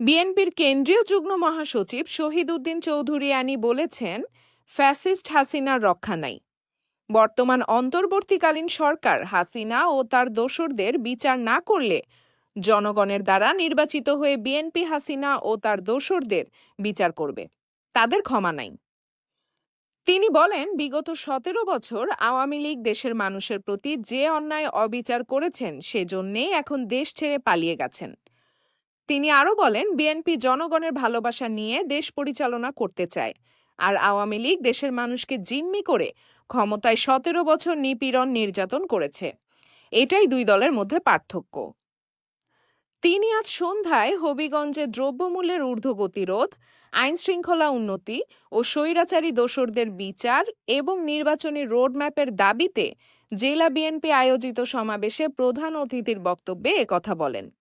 বিএনপির কেন্দ্রীয় যুগ্ম মহাসচিব শহীদ উদ্দিন চৌধুরী আনি বলেছেন, ফ্যাসিস্ট হাসিনার রক্ষা নাই। বর্তমান অন্তর্বর্তীকালীন সরকার হাসিনা ও তার দোসরদের বিচার না করলে জনগণের দ্বারা নির্বাচিত হয়ে বিএনপি হাসিনা ও তার দোসরদের বিচার করবে। তাদের ক্ষমা নাই। তিনি বলেন, বিগত সতেরো বছর আওয়ামী লীগ দেশের মানুষের প্রতি যে অন্যায় অবিচার করেছেন, সেজন্যেই এখন দেশ ছেড়ে পালিয়ে গেছেন। তিনি আরও বলেন, বিএনপি জনগণের ভালোবাসা নিয়ে দেশ পরিচালনা করতে চায়। আর আওয়ামী লীগ দেশের মানুষকে জিম্মি করে ক্ষমতায় সতেরো বছর নিপীড়ন নির্যাতন করেছে। এটাই দুই দলের মধ্যে পার্থক্য। তিনি আজ সন্ধ্যায় হবিগঞ্জে দ্রব্যমূল্যের ঊর্ধ্বগতিরোধ আইন শৃঙ্খলা উন্নতি ও স্বৈরাচারী দোসরদের বিচার এবং নির্বাচনী রোডম্যাপের দাবিতে জেলা বিএনপি আয়োজিত সমাবেশে প্রধান অতিথির বক্তব্যে একথা বলেন।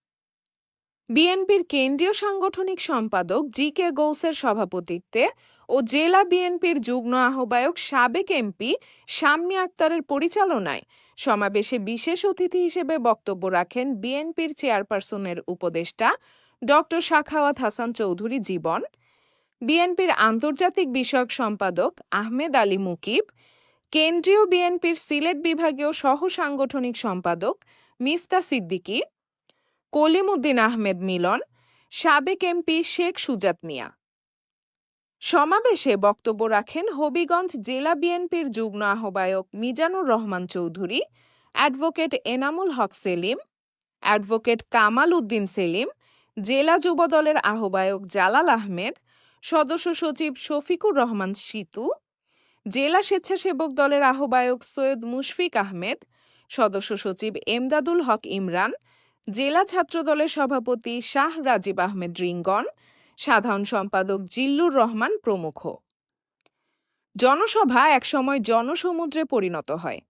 বিএনপির কেন্দ্রীয় সাংগঠনিক সম্পাদক জি কে গৌসের সভাপতিত্বে ও জেলা বিএনপির যুগ্ম আহ্বায়ক সাবেক এমপি শাম্মী আক্তারের পরিচালনায় সমাবেশে বিশেষ অতিথি হিসেবে বক্তব্য রাখেন বিএনপির চেয়ারপারসনের উপদেষ্টা ডক্টর শাখাওয়াত হাসান চৌধুরী জীবন, বিএনপির আন্তর্জাতিক বিষয়ক সম্পাদক আহমেদ আলী মুকিব, কেন্দ্রীয় বিএনপির সিলেট বিভাগীয় সহ সাংগঠনিক সম্পাদক মিফতা সিদ্দিকী কলিমুদ্দিন আহমেদ মিলন, সাবেক এমপি শেখ সুজাত মিয়া। সমাবেশে বক্তব্য রাখেন হবিগঞ্জ জেলা বিএনপির যুগ্ম আহ্বায়ক মিজানুর রহমান চৌধুরী, অ্যাডভোকেট এনামুল হক সেলিম, অ্যাডভোকেট কামাল উদ্দিন সেলিম, জেলা যুবদলের আহ্বায়ক জালাল আহমেদ, সদস্য সচিব শফিকুর রহমান সিতু, জেলা স্বেচ্ছাসেবক দলের আহ্বায়ক সৈয়দ মুশফিক আহমেদ, সদস্য সচিব এমদাদুল হক ইমরান জেলা ছাত্রদলের সভাপতি শাহ রাজীব আহমেদ রিঙ্গন, সাধারণ সম্পাদক জিল্লুর রহমান প্রমুখ। জনসভা একসময় জনসমুদ্রে পরিণত হয়।